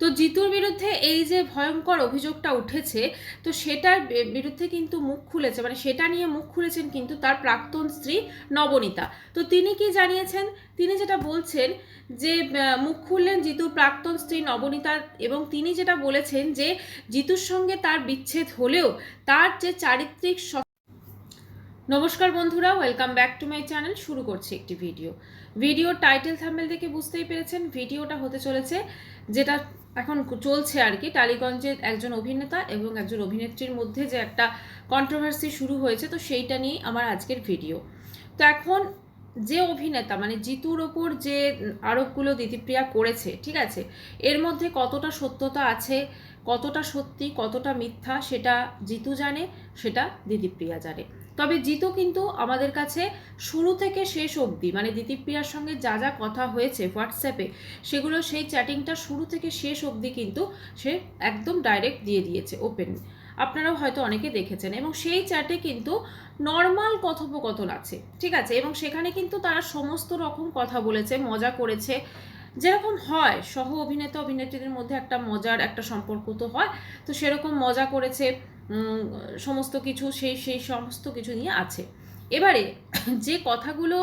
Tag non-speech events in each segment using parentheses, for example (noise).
তো জিতুর বিরুদ্ধে এই যে ভয়ঙ্কর অভিযোগটা উঠেছে, তো সেটার বিরুদ্ধে কিন্তু মুখ খুলেছে মানে সেটা নিয়ে মুখ খুলেছেন কিন্তু তার প্রাক্তন স্ত্রী নবনীতা। তো তিনি কি জানিয়েছেন? তিনি যেটা বলছেন যে মুখ খুললেন জিতুর প্রাক্তন স্ত্রী নবনীতা এবং তিনি যেটা বলেছেন যে, জিতুর সঙ্গে তার বিচ্ছেদ হলেও তার যে চারিত্রিক নমস্কার বন্ধুরা welcome back to my channel শুরু করছি একটি ভিডিও ভিডিও টাইটেল থাম্বেল দেখে বুঝতেই পেরেছেন ভিডিওটা হতে চলেছে, যেটা এখন চলছে আর কি, টালিগঞ্জের একজন অভিনেতা এবং একজন অভিনেত্রীর মধ্যে যে একটা কন্ট্রোভার্সি শুরু হয়েছে, তো সেইটা নিয়েই আমার আজকের ভিডিও তো এখন যে অভিনেতা মানে জিতুর ওপর যে আরোপগুলো দিদিপ্রিয়া করেছে, ঠিক আছে, এর মধ্যে কতটা সত্যতা আছে, কতটা সত্যি, কতটা মিথ্যা, সেটা জিতু জানে, সেটা দিদিপ্রিয়া জানে। তবে জিতু কিন্তু আমাদের কাছে শুরু থেকে শেষ অবধি মানে দিদিপ্রিয়ার সঙ্গে যা যা কথা হয়েছে হোয়াটসঅ্যাপে, সেগুলো সেই চ্যাটিংটা শুরু থেকে শেষ অবধি কিন্তু সে একদম ডাইরেক্ট দিয়ে দিয়েছে ওপেন আপনারাও হয়তো অনেকে দেখেছেন এবং সেই চ্যাটে কিন্তু নর্মাল কথোপকথন আছে, ঠিক আছে? এবং সেখানে কিন্তু তারা সমস্ত রকম কথা বলেছে, মজা করেছে। যেরকম হয় সহ অভিনেতা অভিনেত্রীদের মধ্যে একটা মজার একটা সম্পর্ক তো হয়, তো সেরকম মজা করেছে। সমস্ত কিছু, সেই সেই সমস্ত কিছু নিয়ে আছে। এবারে (coughs) যে কথাগুলো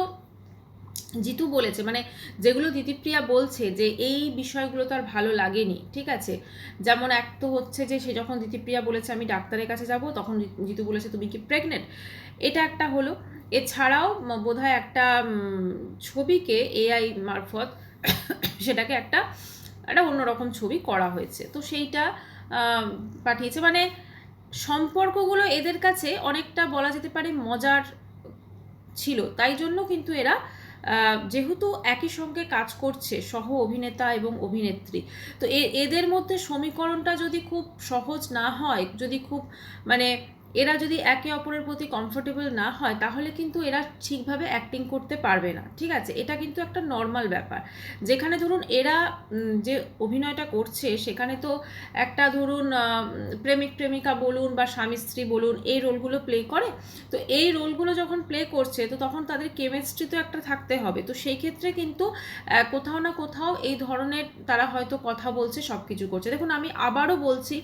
জিতু বলেছে মানে যেগুলো দিদিপ্রিয়া বলছে যে এই বিষয়গুলো তার ভালো লাগেনি, ঠিক আছে? যেমন এক তো হচ্ছে যে সে যখন দিদিপ্রিয়া বলেছে, আমি ডাক্তারের কাছে যাব তখন জিতু বলেছে, তুমি কি প্রেগনেন্ট এটা একটা হলো। এছাড়াও বোধহয় একটা ছবিকে এআই মারফত (coughs) সেটাকে একটা একটা অন্যরকম ছবি করা হয়েছে। তো সেইটা পাঠিয়েছে। মানে সম্পর্কগুলো এদের কাছে অনেকটা বলা যেতে পারে মজার ছিল। তাই জন্য কিন্তু এরা যেহেতু একই সঙ্গে কাজ করছে, সহ অভিনেতা এবং অভিনেত্রী, তো এদের মধ্যে সমীকরণটা যদি খুব সহজ না হয়, যদি খুব মানে এরা যদি একে অপরের প্রতি কমফোর্টেবল না হয়, তাহলে কিন্তু এরা ঠিকভাবে অ্যাক্টিং করতে পারবে না, ঠিক আছে? এটা কিন্তু একটা নর্মাল ব্যাপার। যেখানে ধরুন এরা যে অভিনয়টা করছে, সেখানে তো একটা ধরুন প্রেমিক প্রেমিকা বলুন বা স্বামী স্ত্রী বলুন, এই রোলগুলো প্লে করে। তো এই রোলগুলো যখন প্লে করছে, তো তখন তাদের কেমিস্ট্রি তো একটা থাকতে হবে। তো সেই ক্ষেত্রে কিন্তু কোথাও না কোথাও এই ধরনের তারা হয়তো কথা বলছে সব কিছু করছে। দেখুন, আমি আবারও বলছি,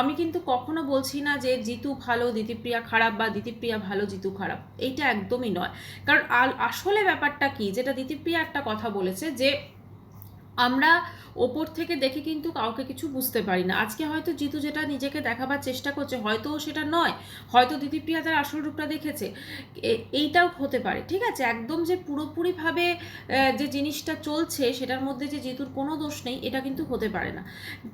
আমি কিন্তু কখনো বলছি না যে জিতু ভালো দিতিপ্রিয়া খারাপ বা দিতিপ্রিয়া ভালো, জিতু খারাপ, এইটা একদমই নয়। কারণ আসলে ব্যাপারটা কি? যেটা দিতিপ্রিয়া একটা কথা বলেছে যে আমরা ওপর থেকে দেখে কিন্তু কাউকে কিছু বুঝতে পারি না। আজকে হয়তো জিতু যেটা নিজেকে দেখাবার চেষ্টা করছে, হয়তো সেটা নয়। হয়তো দিদিপ্রিয়া তার আসল রূপটা দেখেছে। এইটাও হতে পারে, ঠিক আছে? একদম যে পুরোপুরিভাবে যে জিনিসটা চলছে, সেটার মধ্যে যে জিতুর কোনো দোষ নেই, এটা কিন্তু হতে পারে না।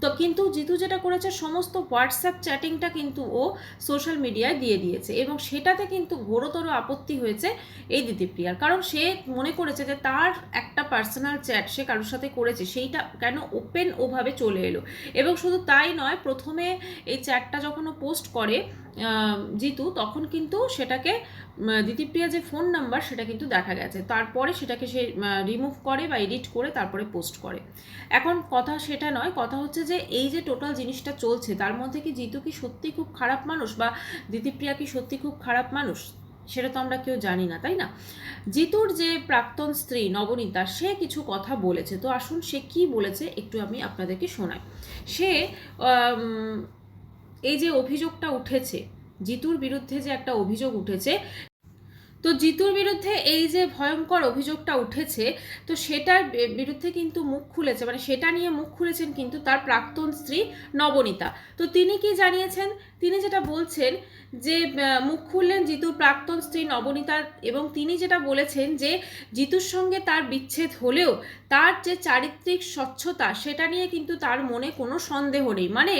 তো কিন্তু জিতু যেটা করেছে, সমস্ত হোয়াটসঅ্যাপ চ্যাটিংটা কিন্তু ও সোশ্যাল মিডিয়ায় দিয়ে দিয়েছে এবং সেটাতে কিন্তু ঘোরতর আপত্তি হয়েছে এই দিদিপ্রিয়ার কারণ সে মনে করেছে যে তার একটা পার্সোনাল চ্যাট সে কারোর সাথে করেছে, সেইটা কেন ওপেন ওভাবে চলে এলো? এবং শুধু তাই নয়, প্রথমে এই চ্যাটটা যখন ও পোস্ট করে জিতু, তখন কিন্তু সেটাকে দিতিপ্রিয়া যে ফোন নাম্বার সেটা কিন্তু দেখা গেছে। তারপরে সেটাকে সে রিমুভ করে বা এডিট করে তারপরে পোস্ট করে। এখন কথা সেটা নয়, কথা হচ্ছে যে এই যে টোটাল জিনিসটা চলছে, তার মধ্যে কি জিতু কি সত্যি খুব খারাপ মানুষ বা দিতিপ্রিয়া কি সত্যি খুব খারাপ মানুষ? সেটা তো আমরা কেউ জানি না, তাই না? জিতুর যে প্রাক্তন স্ত্রী নবনীতা, সে কিছু কথা বলেছে। তো আসুন সে কি বলেছে একটু আমি আপনাদেরকে শোনাই। সে এই যে অভিযোগটা উঠেছে, জিতুর বিরুদ্ধে যে একটা অভিযোগ উঠেছে তো জিতুর বিরুদ্ধে এই যে ভয়ঙ্কর অভিযোগটা উঠেছে, তো সেটার বিরুদ্ধে কিন্তু মুখ খুলেছে মানে সেটা নিয়ে মুখ খুলেছেন কিন্তু তার প্রাক্তন স্ত্রী নবনীতা। তো তিনি কি জানিয়েছেন? তিনি যেটা বলছেন যে মুখ খুললেন জিতুর প্রাক্তন স্ত্রী নবনীতা এবং তিনি যেটা বলেছেন যে, জিতুর সঙ্গে তার বিচ্ছেদ হলেও তার যে চারিত্রিক স্বচ্ছতা, সেটা নিয়ে কিন্তু তার মনে কোনো সন্দেহ নেই। মানে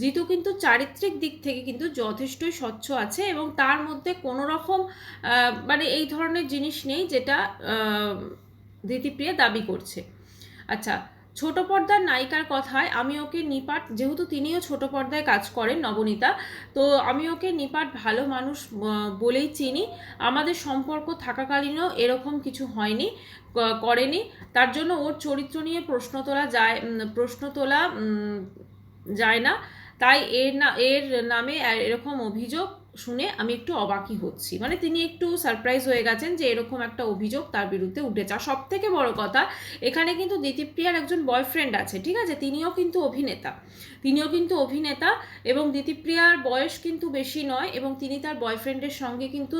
জিতু কিন্তু চারিত্রিক দিক থেকে কিন্তু যথেষ্টই স্বচ্ছ আছে এবং তার মধ্যে কোনো রকম মানে এই ধরনের জিনিস নেই যেটা দিতিপ্রিয়া দাবি করছে। আচ্ছা ছোট পর্দার নায়িকার কথায় আমি ওকে নিপাট, যেহেতু তিনিও ছোট পর্দায় কাজ করেন নবনীতা, তো আমি ওকে নিপাট ভালো মানুষ বলেই চিনি। আমাদের সম্পর্ক থাকাকালীনও এরকম কিছু হয়নি করেনি। তার জন্য ওর চরিত্র নিয়ে প্রশ্ন তোলা যায় প্রশ্ন তোলা যায় না। তাই এর না, এর নামে এরকম অভিযোগ শুনে আমি একটু অবাকই হচ্ছি। মানে তিনি একটু সারপ্রাইজ হয়ে গেছেন যে এরকম একটা অভিযোগ তার বিরুদ্ধে উঠেছে। আর সব থেকে বড় কথা, এখানে কিন্তু দিতিপ্রিয়ার একজন বয়ফ্রেন্ড আছে, ঠিক আছে? তিনিও কিন্তু অভিনেতা। তিনিও কিন্তু অভিনেতা এবং দিতিপ্রিয়ার বয়স কিন্তু বেশি নয় এবং তিনি তার বয়ফ্রেন্ডের সঙ্গে কিন্তু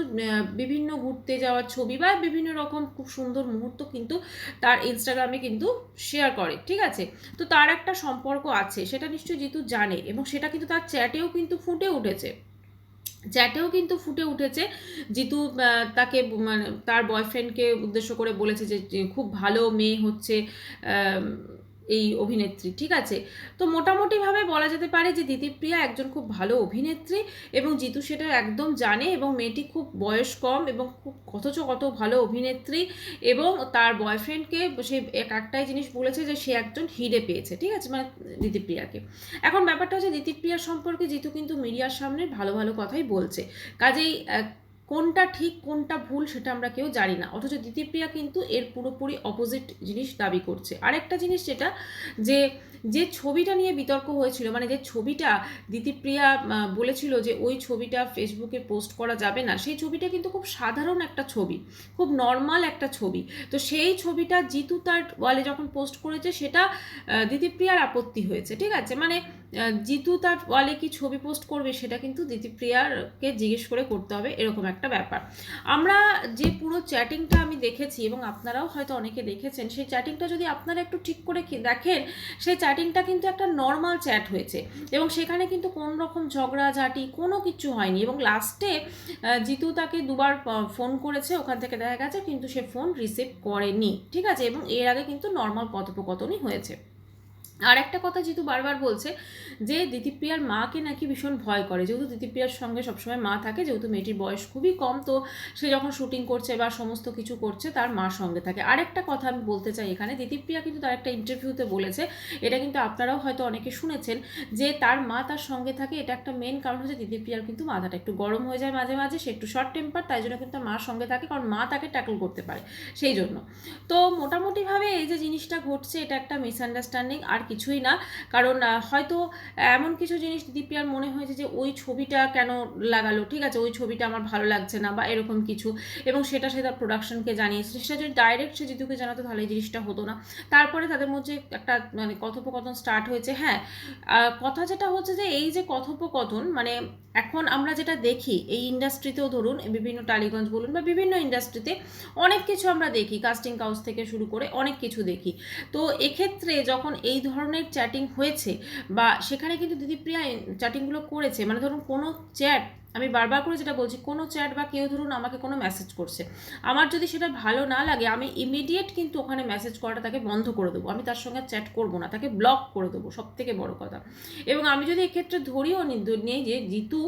বিভিন্ন ঘুরতে যাওয়ার ছবি বা বিভিন্ন রকম খুব সুন্দর মুহূর্ত কিন্তু তার ইনস্টাগ্রামে কিন্তু শেয়ার করে, ঠিক আছে? তো তার একটা সম্পর্ক আছে, সেটা নিশ্চয়ই জিতু জানে এবং সেটা কিন্তু তার চ্যাটেও কিন্তু ফুটে উঠেছে। চ্যাটেও কিন্তু ফুটে উঠেছে। জিতু তাকে মানে তার বয়ফ্রেন্ডকে উদ্দেশ্য করে বলেছে যে খুব ভালো মেয়ে হচ্ছে এই অভিনেত্রী, ঠিক আছে? তো মোটামুটিভাবে বলা যেতে পারে যে দিতিপ্রিয়া একজন খুব ভালো অভিনেত্রী এবং জিতু সেটা একদম জানে এবং মেয়েটি খুব বয়স কম এবং খুব অথচ কত ভালো অভিনেত্রী এবং তার বয়ফ্রেন্ডকে সে এক একটাই জিনিস বলেছে যে সে একজন হিরে পেয়েছে, ঠিক আছে? মানে দিতিপ্রিয়াকে এখন ব্যাপারটা হচ্ছে দিতিপ্রিয়ার সম্পর্কে জিতু কিন্তু মিডিয়ার সামনে ভালো ভালো কথাই বলছে। কাজেই কোনটা ঠিক কোনটা ভুল সেটা আমরা কেউ জানি না। অথচ দিতিপ্রিয়া কিন্তু এর পুরোপুরি অপোজিট জিনিস দাবি করছে। আরেকটা জিনিস যেটা যে যে ছবিটা নিয়ে বিতর্ক হয়েছিল মানে যে ছবিটা আহ, বলেছিল যে ওই ছবিটা ফেসবুকে পোস্ট করা যাবে না সেই ছবিটা কিন্তু খুব সাধারণ একটা ছবি খুব নর্মাল একটা ছবি। তো সেই ছবিটা জিতু তার ওয়ালে যখন পোস্ট করেছে সেটা আহ, দিতিপ্রিয়ার আপত্তি হয়েছে ঠিক আছে? মানে জিতু তার ওয়ালে কি ছবি পোস্ট করবে সেটা কিন্তু দিতিপ্রিয়ারকে জিজ্ঞেস করে করতে হবে, এরকম একটা ব্যাপার। আমরা যে পুরো চ্যাটিংটা আমি দেখেছি, এবং আপনারাও হয়তো অনেকে দেখেছেন, সেই চ্যাটিংটা যদি আপনারা একটু ঠিক করে দেখেন, সেই চ্যাটিংটা কিন্তু একটা নর্মাল চ্যাট হয়েছে। এবং সেখানে কিন্তু কোনো রকম ঝগড়াঝাটি কোনো কিছু হয়নি। এবং লাস্টে জিতু তাকে দুবার ফোন করেছে, ওখান থেকে দেখা গেছে, কিন্তু সে ফোন রিসিভ করেনি। ঠিক আছে? এবং এর আগে কিন্তু নর্মাল কথোপকথনই হয়েছে। আর একটা কথা যেহেতু বারবার বলছে যে দিতিপ্রিয়ার মাকে নাকি ভীষণ ভয় করে। যেহেতু দিতিপ্রিয়ার সঙ্গে সবসময় মা থাকে, যেহেতু মেয়েটির বয়স খুবই কম, তো সে যখন শুটিং করছে বা সমস্ত কিছু করছে, তার মা সঙ্গে থাকে। আরেকটা কথা আমি বলতে চাই এখানে, দিতিপ্রিয়া কিন্তু তার একটা ইন্টারভিউতে বলেছে, এটা কিন্তু আপনারাও হয়তো অনেকে শুনেছেন, যে তার মা তার সঙ্গে থাকে। এটা একটা মেন কারণ হচ্ছে দিদিপ্রিয়ার কিন্তু মাথাটা একটু গরম হয়ে যায় মাঝে মাঝে, সে একটু শর্ট টেম্পার তাই জন্য কিন্তু মার সঙ্গে থাকে, কারণ মা তাকে ট্যাকল করতে পারে, সেই জন্য। তো মোটামুটিভাবে এই যে জিনিসটা ঘটছে, এটা একটা মিসআন্ডারস্ট্যান্ডিং আর কিছুই না। কারণ হয়তো এমন কিছু জিনিস দিদিপ্রিয়ার মনে হয়েছে যে, ওই ছবিটা কেন লাগালো? ঠিক আছে, ওই ছবিটা আমার ভালো লাগছে না বা এরকম কিছু। এবং সেটা সে তার প্রোডাকশনকে জানিয়েছে। সেটা যদি ডাইরেক্ট সে জিতুকে জানাতো, তাহলে এই জিনিসটা হতো না। তারপরে তাদের মধ্যে একটা মানে কথোপকথন স্টার্ট হয়েছে। হ্যাঁ কথা যেটা হচ্ছে যে, এই যে কথোপকথন মানে এখন আমরা যেটা দেখি, এই ইন্ডাস্ট্রিতেও ধরুন, বিভিন্ন টালিগঞ্জ বলুন বা বিভিন্ন ইন্ডাস্ট্রিতে অনেক কিছু আমরা দেখি। কাস্টিং কাউস থেকে শুরু করে অনেক কিছু দেখি। তো এক্ষেত্রে যখন এই ধরনের চ্যাটিং হয়েছে বা সেখানে কিন্তু দিদিপ্রিয়া চ্যাটিংগুলো করেছে মানে ধরুন কোনো চ্যাট আমি বারবার করে যেটা বলছি, কোনো চ্যাট বা কেউ ধরুন আমাকে কোনো মেসেজ করছে, আমার যদি সেটা ভালো না লাগে, আমি ইমিডিয়েট কিন্তু ওখানে মেসেজ করাটা তাকে বন্ধ করে দেবো, আমি তার সঙ্গে চ্যাট করব না, তাকে ব্লক করে দেবো সব থেকে বড় কথা। এবং আমি যদি এক্ষেত্রে ধরিও নিই যে জিতু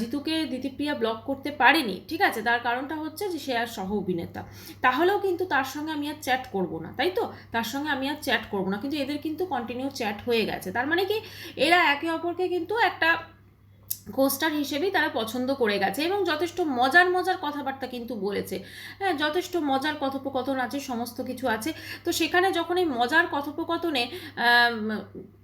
জিতুকে দিতিপ্রিয়া ব্লক করতে পারেনি, ঠিক আছে, তার কারণটা হচ্ছে যে সে আর সহ অভিনেতা, তাহলেও কিন্তু তার সঙ্গে আমি আর চ্যাট করব না, তাই তো? তার সঙ্গে আমি আর চ্যাট করব না, কিন্তু এদের কিন্তু কন্টিনিউ চ্যাট হয়ে গেছে, তার মানে কি? এরা একে অপরকে কিন্তু একটা কোস্টার হিসেবেই তারা পছন্দ করে গেছে এবং যথেষ্ট মজার মজার কথাবার্তা কিন্তু বলেছে। হ্যাঁ যথেষ্ট মজার কথোপকথন আছে, সমস্ত কিছু আছে। তো সেখানে যখন এই মজার কথোপকথনে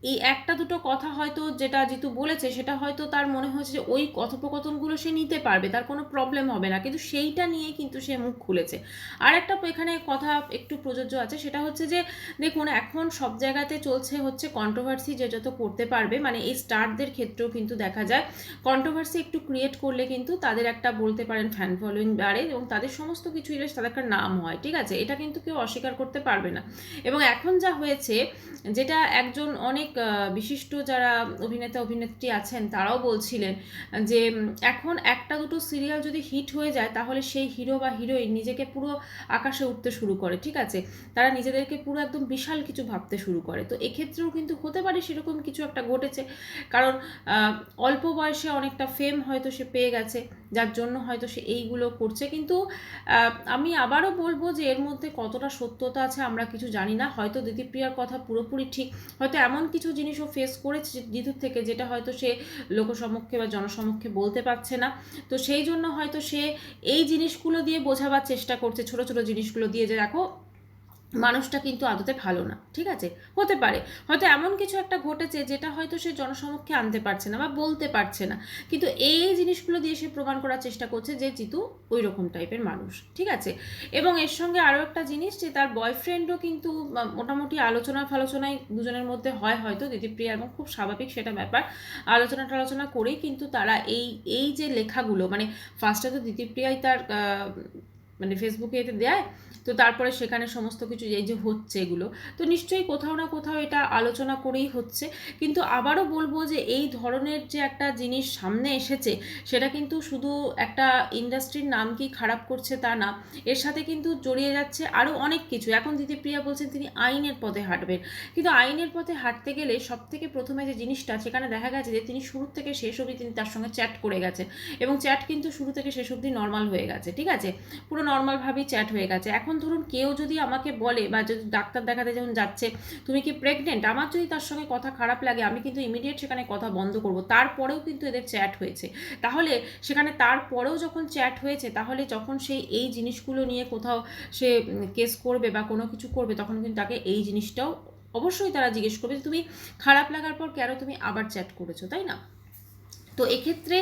এই একটা দুটো কথা হয়তো যেটা জিতু বলেছে, সেটা হয়তো তার মনে হয়েছে যে ওই কথোপকথনগুলো সে নিতে পারবে, তার কোনো প্রবলেম হবে না। কিন্তু সেইটা নিয়ে কিন্তু সে মুখ খুলেছে। আর একটা এখানে কথা একটু প্রযোজ্য আছে, সেটা হচ্ছে যে, দেখুন, এখন সব জায়গাতে চলছে হচ্ছে কন্ট্রোভার্সি যে যত করতে পারবে মানে এই স্টারদের ক্ষেত্রেও কিন্তু দেখা যায় কন্ট্রোভার্সি একটু ক্রিয়েট করলে কিন্তু তাদের একটা বলতে পারেন ফ্যান ফলোয়িং বাড়ে এবং তাদের সমস্ত কিছুই বেশ তাদের একটা নাম হয়, ঠিক আছে? এটা কিন্তু কেউ অস্বীকার করতে পারবে না। এবং এখন যা হয়েছে, যেটা একজন অনেক বিশিষ্ট যারা অভিনেতা, অভিনেত্রী আছেন, তারাও বলছিলেন যে এখন একটা দুটো সিরিয়াল যদি হিট হয়ে যায়, তাহলে সেই হিরো বা হিরোইন নিজেকে পুরো আকাশে উঠতে শুরু করে, ঠিক আছে? তারা নিজেদেরকে পুরো একদম বিশাল কিছু ভাবতে শুরু করে। তো এক্ষেত্রেও কিন্তু হতে পারে সেরকম কিছু একটা ঘটেছে, কারণ অল্প বয়সে অনেকটা ফেম হয়তো সে পেয়ে গেছে, যার জন্য হয়তো সে এইগুলো করছে। কিন্তু আমি আবারও বলব যে, এর মধ্যে কতটা সত্যতা আছে আমরা কিছু জানি না। হয়তো দিতিপ্রিয়ার কথা পুরোপুরি ঠিক, হয়তো এমন কিছু জিনিসও ফেস করেছে জিতুর থেকে যেটা হয়তো সে লোকসমক্ষে বা জনসমক্ষে বলতে পারছে না। তো সেই জন্য হয়তো সে এই জিনিসগুলো দিয়ে বোঝাবার চেষ্টা করছে, ছোট ছোট জিনিসগুলো দিয়ে যে দেখো মানুষটা কিন্তু আদতে ভালো না, ঠিক আছে? হতে পারে। হয়তো এমন কিছু একটা ঘটেছে যেটা হয়তো সে জনসমক্ষে আনতে পারছে না বা বলতে পারছে না। কিন্তু এই জিনিসগুলো দিয়ে সে প্রমাণ করার চেষ্টা করছে যে জিতু ওই রকম টাইপের মানুষ, ঠিক আছে? এবং এর সঙ্গে আরও একটা জিনিস যে তার বয়ফ্রেন্ডও কিন্তু মোটামুটি আলোচনা ফালোচনায় দুজনের মধ্যে হয় হয়তো, দিদিপ্রিয়া এবং খুব স্বাভাবিক সেটা ব্যাপার। আলোচনা টালোচনা করেই কিন্তু তারা এই এই যে লেখাগুলো মানে ফার্স্টে তো দিদিপ্রিয়াই তার মানে ফেসবুকে এতে দেয়। তো তারপরে সেখানে সমস্ত কিছু এই যে হচ্ছে এগুলো, তো নিশ্চয়ই কোথাও না কোথাও এটা আলোচনা করেই হচ্ছে। কিন্তু আবারও বলব যে এই ধরনের যে একটা জিনিস সামনে এসেছে, সেটা কিন্তু শুধু একটা ইন্ডাস্ট্রির নাম কি খারাপ করছে তা না, এর সাথে কিন্তু জড়িয়ে যাচ্ছে আরও অনেক কিছু। এখন দিদিপ্রিয়া বলছেন তিনি আইনের পথে হাঁটবেন। কিন্তু আইনের পথে হাঁটতে গেলে সব থেকে প্রথমে যে জিনিসটা, সেখানে দেখা গেছে যে তিনি শুরু থেকে শেষ অবধি তিনি তার সঙ্গে চ্যাট করে গেছেন। এবং চ্যাট কিন্তু শুরু থেকে শেষ অবধি নর্মাল হয়ে গেছে, ঠিক আছে? পুরো নর্মালভাবেই চ্যাট হয়ে গেছে। এখন ধরুন কেউ যদি আমাকে বলে বা যদি ডাক্তার দেখাতে যখন যাচ্ছে, তুমি কি প্রেগনেন্ট আমার যদি তার সঙ্গে কথা খারাপ লাগে, আমি কিন্তু ইমিডিয়েট সেখানে কথা বন্ধ করব। তারপরেও কিন্তু এদের চ্যাট হয়েছে। তাহলে সেখানে তারপরেও যখন চ্যাট হয়েছে, তাহলে যখন সে এই জিনিসগুলো নিয়ে কোথাও সে কেস করবে বা কোনো কিছু করবে, তখন কিন্তু তাকে এই জিনিসটাও অবশ্যই তারা জিজ্ঞেস করবে তুমি খারাপ লাগার পর কেন তুমি আবার চ্যাট করেছ? তাই না? তো এক্ষেত্রে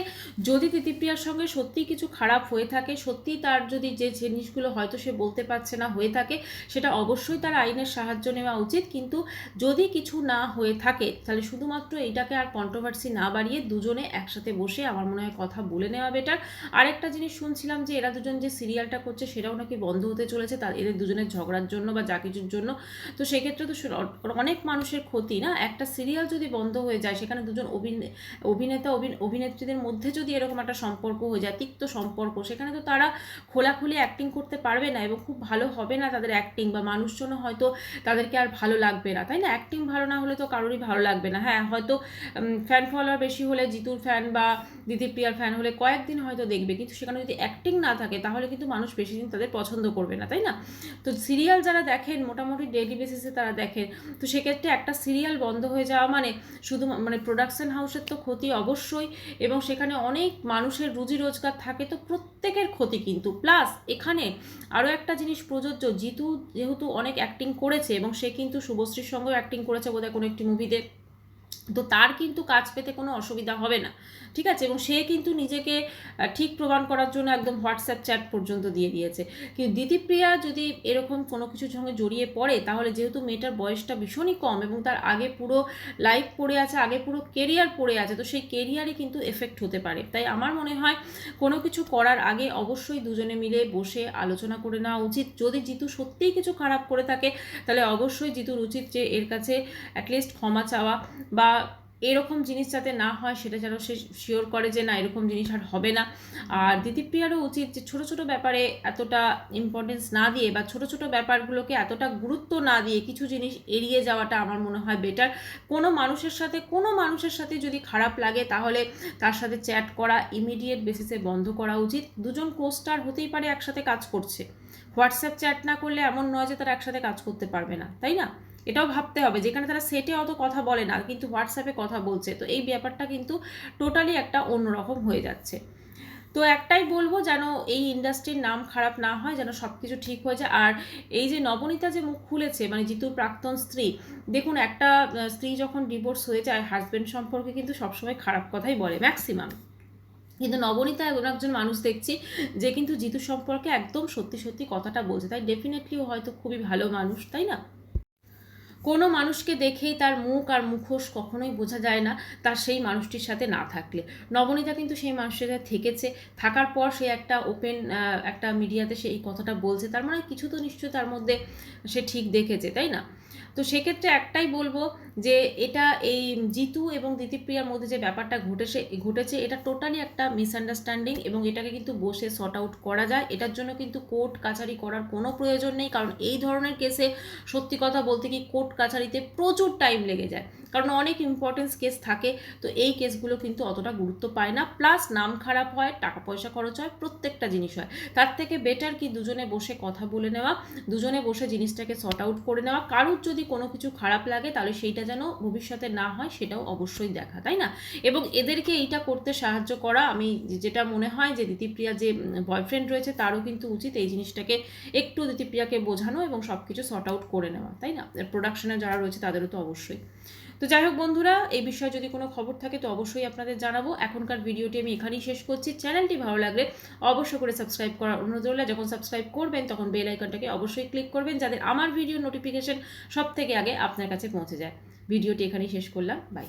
যদি তিতিপ্রিয়ার সঙ্গে সত্যি কিছু খারাপ হয়ে থাকে সত্যি তার যদি যে জিনিসগুলো হয়তো সে বলতে পারছে না হয়ে থাকে, সেটা অবশ্যই তার আইনের সাহায্য নেওয়া উচিত। কিন্তু যদি কিছু না হয়ে থাকে, তাহলে শুধুমাত্র এইটাকে আর কন্ট্রোভার্সি না বাড়িয়ে দুজনে একসাথে বসে আমার মনে হয় কথা বলে নেওয়া বেটার আরেকটা জিনিস শুনছিলাম যে এরা দুজন যে সিরিয়ালটা করছে, সেটাও নাকি বন্ধ হতে চলেছে তা এদের দুজনের ঝগড়ার জন্য বা যা কিছুর জন্য। তো সেক্ষেত্রে তো অনেক মানুষের ক্ষতি না? একটা সিরিয়াল যদি বন্ধ হয়ে যায়, সেখানে দুজন অভিনে, অভিনেতা, অভিন অভিনেত্রীদের মধ্যে যদি এরকম একটা সম্পর্ক হয়ে যায়, তিক্ত সম্পর্ক, সেখানে তো তারা খোলাখুলি অ্যাক্টিং করতে পারবে না এবং খুব ভালো হবে না তাদের অ্যাক্টিং বা মানুষজন হয়তো তাদেরকে আর ভালো লাগবে না। তাই না? অ্যাক্টিং ভালো না হলে তো কারোরই ভালো লাগবে না। হ্যাঁ হয়তো ফ্যান ফলোয়ার বেশি হলে জিতুর ফ্যান বা দিদিপ্রিয়ার ফ্যান হলে কয়েকদিন হয়তো দেখবে। কিন্তু সেখানে যদি অ্যাক্টিং না থাকে, তাহলে কিন্তু মানুষ বেশি দিন তাদের পছন্দ করবে না। তাই না? তো সিরিয়াল যারা দেখেন, মোটামুটি ডেইলি বেসিসে তারা দেখেন, তো সেক্ষেত্রে একটা সিরিয়াল বন্ধ হয়ে যাওয়া মানে শুধু মানে প্রোডাকশন হাউসের তো ক্ষতি অবশ্যই। এবং সেখানে অনেক মানুষের রুজি রোজগার থাকে, তো প্রত্যেকের ক্ষতি কিন্তু। প্লাস এখানে আরও একটা জিনিস প্রযোজ্য, জিতু যেহেতু অনেক অ্যাক্টিং করেছে এবং সে কিন্তু শুভশ্রীর সঙ্গেও অ্যাক্টিং করেছে বোধহয় কোনো একটি মুভিতে তো তার কিন্তু কাজ পেতে কোনো অসুবিধা হবে না। ঠিক আছে? এবং সে কিন্তু নিজেকে ঠিক প্রমাণ করার জন্য একদম হোয়াটসঅ্যাপ চ্যাট পর্যন্ত দিয়ে দিয়েছে। কিন্তু দিতিপ্রিয়া যদি এরকম কোনো কিছুর সঙ্গে জড়িয়ে পড়ে, তাহলে যেহেতু মেয়েটার বয়সটা ভীষণই কম এবং তার আগে পুরো লাইফ পড়ে আছে, আগে পুরো কেরিয়ার পড়ে আছে, তো সেই কেরিয়ারে কিন্তু এফেক্ট হতে পারে। তাই আমার মনে হয় কোনো কিছু করার আগে অবশ্যই দুজনে মিলে বসে আলোচনা করে নেওয়া উচিত। যদি জিতু সত্যিই কিছু খারাপ করে থাকে, তাহলে অবশ্যই জিতুর উচিত যে এর কাছে অ্যাটলিস্ট ক্ষমা চাওয়া বা এরকম জিনিস যাতে না হয়, সেটা যেন সে শিওর করে যে না, এরকম জিনিস আর হবে না। আর দিদিপ্রিয়ারও উচিত যে, ছোটো ছোটো ব্যাপারে এতটা ইম্পর্টেন্স না দিয়ে বা ছোটো ছোটো ব্যাপারগুলোকে এতটা গুরুত্ব না দিয়ে কিছু জিনিস এড়িয়ে যাওয়াটা আমার মনে হয় বেটার কোনো মানুষের সাথে, কোনো মানুষের সাথে যদি খারাপ লাগে, তাহলে তার সাথে চ্যাট করা ইমিডিয়েট বেসিসে বন্ধ করা উচিত। দুজন কোস্টার হতেই পারে একসাথে কাজ করছে। হোয়াটসঅ্যাপ চ্যাট না করলে এমন নয় যে তারা একসাথে কাজ করতে পারবে না, তাই না? এটাও ভাবতে হবে। যেখানে তারা সেটে অত কথা বলে না, কিন্তু হোয়াটসঅ্যাপে কথা বলছে। তো এই ব্যাপারটা কিন্তু টোটালি একটা অন্যরকম হয়ে যাচ্ছে। তো একটাই বলব যেন এই ইন্ডাস্ট্রির নাম খারাপ না হয়, যেন সব কিছু ঠিক হয়ে যায়। আর এই যে নবনীতা যে মুখ খুলেছে মানে জিতুর প্রাক্তন স্ত্রী, দেখুন একটা স্ত্রী যখন ডিভোর্স হয়ে যায় হাজব্যান্ড সম্পর্কে কিন্তু সবসময় খারাপ কথাই বলে ম্যাক্সিমাম কিন্তু নবনীতা এমন একজন মানুষ দেখছি, যে কিন্তু জিতু সম্পর্কে একদম সত্যি সত্যি কথাটা বলছে। তাই ডেফিনেটলি হয়তো খুবই ভালো মানুষ, তাই না? কোনো মানুষকে দেখেই তার মুখ আর মুখোশ কখনোই বোঝা যায় না তার সেই মানুষটির সাথে না থাকলে। নবনীতা কিন্তু সেই মানুষের সাথে থেকেছে। থাকার পর সে একটা ওপেন একটা মিডিয়াতে সে এই কথাটা বলছে। তার মানে কিছু তো নিশ্চয়ই তার মধ্যে সে ঠিক দেখেছে, তাই না? তো সেক্ষেত্রে একটাই বলব যে এটা এই জিতু এবং দিতিপ্রিয়ার মধ্যে যে ব্যাপারটা ঘটেছে ঘটেছে, এটা টোটালি একটা মিসআন্ডারস্ট্যান্ডিং এবং এটাকে কিন্তু বসে সর্ট আউট করা যায়। এটার জন্য কিন্তু কোর্ট কাছারি করার কোনো প্রয়োজন নেই। কারণ এই ধরনের কেসে সত্যি কথা বলতে কি কোর্ট কাছারিতে প্রচুর টাইম লেগে যায়। কারণ অনেক ইম্পর্টেন্স কেস থাকে, তো এই কেসগুলো কিন্তু অতটা গুরুত্ব পায় না। প্লাস নাম খারাপ হয়, টাকা পয়সা খরচ হয়, প্রত্যেকটা জিনিস হয়। তার থেকে বেটার কি? দুজনে বসে কথা বলে নেওয়া, দুজনে বসে জিনিসটাকে সর্ট আউট করে নেওয়া। কারুর যদি কোনো কিছু খারাপ লাগে, তাহলে সেইটা যেন ভবিষ্যতে না হয়, সেটাও অবশ্যই দেখা, তাই না? এবং এদেরকে এইটা করতে সাহায্য করা, আমি যেটা মনে হয় যে দিতিপ্রিয়া যে বয়ফ্রেন্ড রয়েছে, তারও কিন্তু উচিত এই জিনিসটাকে একটু দিতিপ্রিয়াকে বোঝানো এবং সব কিছু সর্ট আউট করে নেওয়া, তাই না? প্রোডাকশনে যারা রয়েছে, তাদেরও তো অবশ্যই। তো যাই হোক বন্ধুরা, এই বিষয়ে যদি কোনো খবর থাকে তো অবশ্যই আপনাদের জানাব। এখনকার ভিডিওটি আমি এখানেই শেষ করছি। চ্যানেলটি ভালো লাগলে অবশ্যই করে সাবস্ক্রাইব করার অনুরোধ রইলে। যখন সাবস্ক্রাইব করবেন, তখন বেল আইকনটাকে অবশ্যই ক্লিক করবেন যাদের আমার ভিডিও নোটিফিকেশন সব থেকে আগে আপনার কাছে পৌঁছে যায়। ভিডিওটি এখানেই শেষ করলাম। বাই